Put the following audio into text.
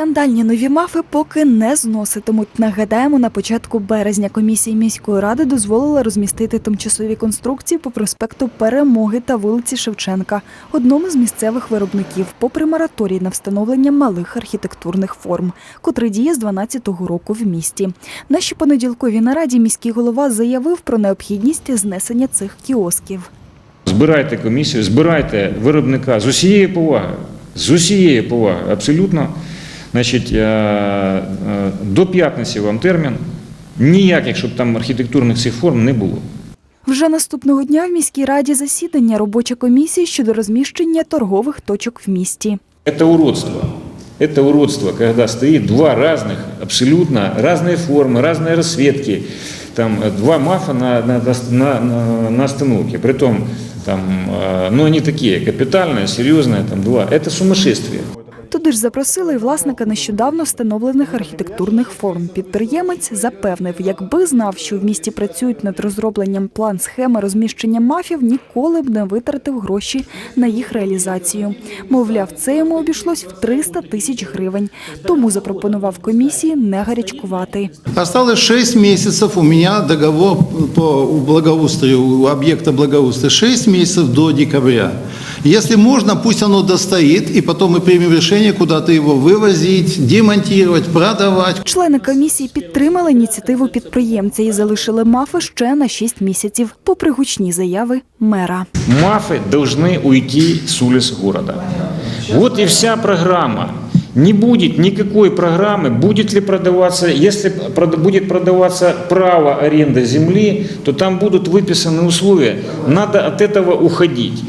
Скандальні нові мафи поки не зноситимуть. Нагадаємо, на початку березня комісія міської ради дозволила розмістити тимчасові конструкції по проспекту Перемоги та вулиці Шевченка, одному з місцевих виробників, попри мораторій на встановлення малих архітектурних форм, котрий діє з 12-го року в місті. Нашій понеділковій нараді міський голова заявив про необхідність знесення цих кіосків. Збирайте комісію, збирайте виробника з усією повагою, з усією повагою, абсолютно. Значить, е, е, до п'ятниці вам термін. Ніяких, щоб там архітектурних цих форм не було. Вже наступного дня в міській раді засідання робоча комісія щодо розміщення торгових точок в місті. Это уродство. Это уродство, когда стоит два разных, абсолютно разные формы, разные расцветки, там э, два мафа на, на, на, на, на остановке. Притом, там, э, ну они такие, капитальные, серьезные, там два. Это сумасшествие. Туди ж запросили і власника нещодавно встановлених архітектурних форм. Підприємець запевнив, якби знав, що в місті працюють над розробленням план схеми розміщення мафів, ніколи б не витратив гроші на їх реалізацію. Мовляв, це йому обійшлось в 300 тисяч гривень. Тому запропонував комісії не гарячкувати. Осталось 6 месяцев у меня договор по благоустрою, у объекта благоустрия 6 месяцев до декабря. Если можно, пусть оно достоит, и потом мы примем решение, куда-то его вывозить, демонтировать, продавать. Члени комісії підтримали ініціативу підприємця і залишили мафи ще на 6 місяців, попри гучні заяви мера. Мафы должны уйти с улиц города. Вот и вся программа. Не будет никакой программы, будет ли продаваться, если прода- будет продаваться право аренды земли, то там будут выписаны условия. Надо от этого уходить.